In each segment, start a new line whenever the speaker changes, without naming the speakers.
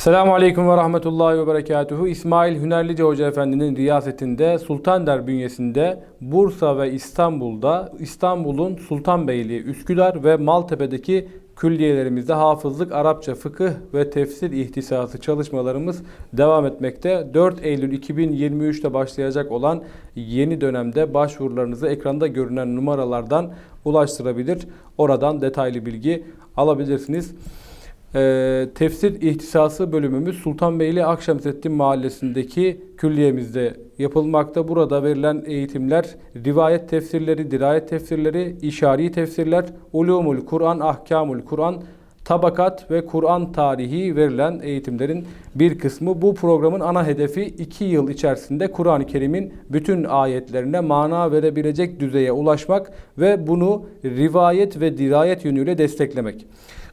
Selamun Aleyküm ve Rahmetullahi ve Berekatuhu. İsmail Hünerlice Hoca Efendi'nin riyasetinde Sultander bünyesinde Bursa ve İstanbul'da İstanbul'un Sultanbeyli, Üsküdar ve Maltepe'deki külliyelerimizde hafızlık, Arapça, fıkıh ve tefsir ihtisası çalışmalarımız devam etmekte. 4 Eylül 2023'te başlayacak olan yeni dönemde başvurularınızı ekranda görünen numaralardan ulaştırabilir. Oradan detaylı bilgi alabilirsiniz. Ee, tefsir ihtisası bölümümüz Sultanbeyli Akşemseddin Mahallesi'ndeki külliyemizde yapılmakta. Burada verilen eğitimler rivayet tefsirleri, dirayet tefsirleri, işari tefsirler, ulumul Kur'an, ahkamul Kur'an, tabakat ve Kur'an tarihi verilen eğitimlerin bir kısmı. Bu programın ana hedefi 2 yıl içerisinde Kur'an-ı Kerim'in bütün ayetlerine mana verebilecek düzeye ulaşmak ve bunu rivayet ve dirayet yönüyle desteklemek.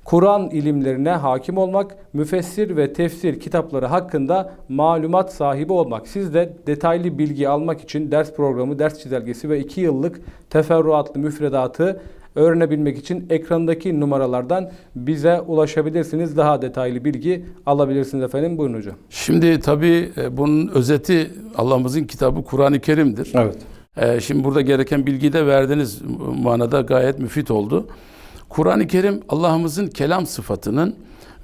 Kur'an ilimlerine hakim olmak, müfessir ve tefsir kitapları hakkında malumat sahibi olmak. Siz de detaylı bilgi almak için ders programı, ders çizelgesi ve 2 yıllık teferruatlı müfredatı öğrenebilmek için ekrandaki numaralardan bize ulaşabilirsiniz. Daha detaylı bilgi alabilirsiniz efendim. Buyurun hocam.
Şimdi tabii e, bunun özeti Allah'ımızın kitabı Kur'an-ı Kerim'dir.
Evet.
E, Şimdi burada gereken bilgiyi de verdiniz manada gayet müfit oldu. Kur'an-ı Kerim Allah'ımızın kelam sıfatının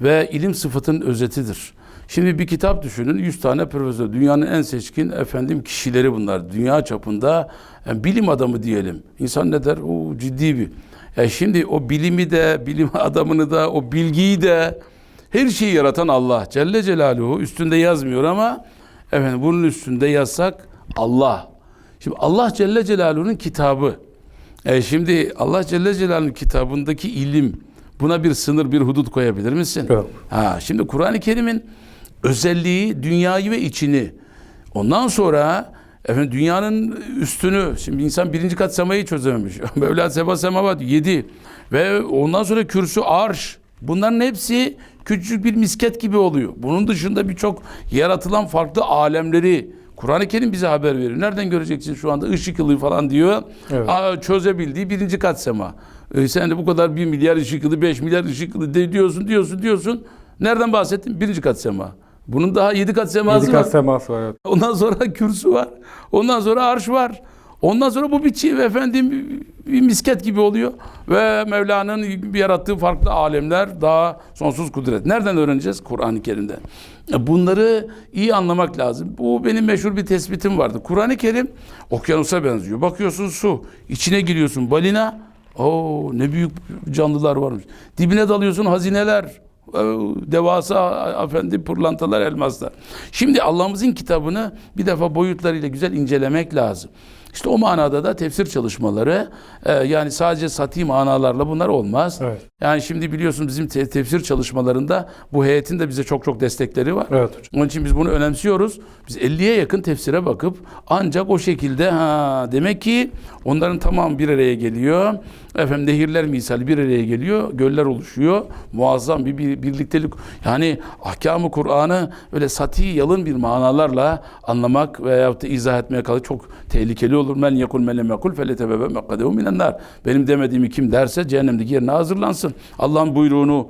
ve ilim sıfatının özetidir. Şimdi bir kitap düşünün 100 tane profesör dünyanın en seçkin efendim kişileri bunlar. Dünya çapında yani bilim adamı diyelim. İnsan ne der? O ciddi bir. Ya şimdi o bilimi de, bilim adamını da, o bilgiyi de her şeyi yaratan Allah Celle Celaluhu üstünde yazmıyor ama efendim bunun üstünde yazsak Allah. Şimdi Allah Celle Celaluhu'nun kitabı. E şimdi Allah Celle Celaluhu'nun kitabındaki ilim buna bir sınır, bir hudut koyabilir misin?
Yok.
Ha, şimdi Kur'an-ı Kerim'in özelliği dünyayı ve içini. Ondan sonra efendim dünyanın üstünü, şimdi insan birinci kat semayı çözememiş. Mevla seba semavat yedi. Ve ondan sonra kürsü arş. Bunların hepsi küçük bir misket gibi oluyor. Bunun dışında birçok yaratılan farklı alemleri Kur'an-ı Kerim bize haber veriyor. Nereden göreceksin şu anda ışık yılı falan diyor.
Evet.
Aa, çözebildiği birinci kat sema. E, sen de bu kadar bir milyar ışık yılı, beş milyar ışık yılı de diyorsun, diyorsun, diyorsun. Nereden bahsettin? Birinci kat sema. Bunun daha yedi kat seması
Yedi
var.
kat seması var. Evet.
Ondan sonra kürsü var. Ondan sonra arş var. Ondan sonra bu bir çiğ efendim bir misket gibi oluyor. Ve Mevla'nın yarattığı farklı alemler daha sonsuz kudret. Nereden öğreneceğiz? Kur'an-ı Kerim'den. E, Bunları iyi anlamak lazım. Bu benim meşhur bir tespitim vardı. Kur'an-ı Kerim okyanusa benziyor. Bakıyorsun su. içine giriyorsun balina. Oo ne büyük canlılar varmış. Dibine dalıyorsun hazineler. Ee, devasa efendim pırlantalar elmaslar. Şimdi Allah'ımızın kitabını bir defa boyutlarıyla güzel incelemek lazım. İşte o manada da tefsir çalışmaları e, yani sadece sati manalarla bunlar olmaz.
Evet.
Yani şimdi biliyorsun bizim te- tefsir çalışmalarında bu heyetin de bize çok çok destekleri var.
Evet hocam.
Onun için biz bunu önemsiyoruz. Biz 50'ye yakın tefsire bakıp ancak o şekilde ha demek ki onların tamam bir araya geliyor. Efendim nehirler misali bir araya geliyor. Göller oluşuyor. Muazzam bir, bir birliktelik. Yani ahkamı Kur'an'ı öyle sati yalın bir manalarla anlamak veyahut da izah etmeye kalk çok tehlikeli olur. Men yekul men lem yekul feletebebe mekkadehu minennar. Benim demediğimi kim derse cehennemdeki yerine hazırlansın. Allah'ın buyruğunu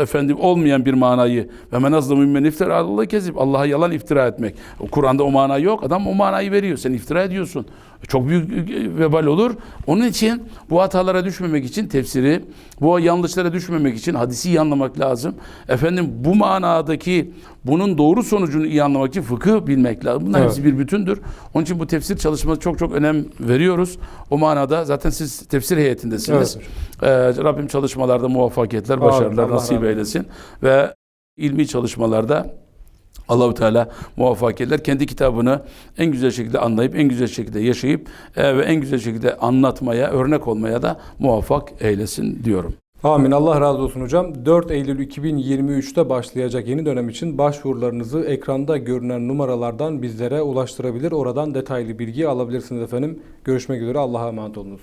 efendim olmayan bir manayı ve men azlamu mimmen iftira Allah kezib. Allah'a yalan iftira etmek. Kur'an'da o mana yok. Adam o manayı veriyor. Sen iftira ediyorsun. Çok büyük e, vebal olur. Onun için bu hatalara düşmemek için tefsiri, bu yanlışlara düşmemek için hadisi iyi anlamak lazım. Efendim bu manadaki bunun doğru sonucunu iyi anlamak için fıkıh bilmek lazım. Bunlar
Evet.
hepsi bir bütündür. Onun için bu tefsir çalışması çok çok önem veriyoruz. O manada zaten siz tefsir heyetindesiniz. Ee, Rabbim çalışmalarda muvaffakiyetler,
Amin.
başarılar
Allah
nasip
razı
eylesin. Ve ilmi çalışmalarda Allahu Teala muvaffakiyetler kendi kitabını en güzel şekilde anlayıp en güzel şekilde yaşayıp e, ve en güzel şekilde anlatmaya, örnek olmaya da muvaffak eylesin diyorum.
Amin. Allah razı olsun hocam. 4 Eylül 2023'te başlayacak yeni dönem için başvurularınızı ekranda görünen numaralardan bizlere ulaştırabilir. Oradan detaylı bilgi alabilirsiniz efendim. Görüşmek üzere. Allah'a emanet olunuz.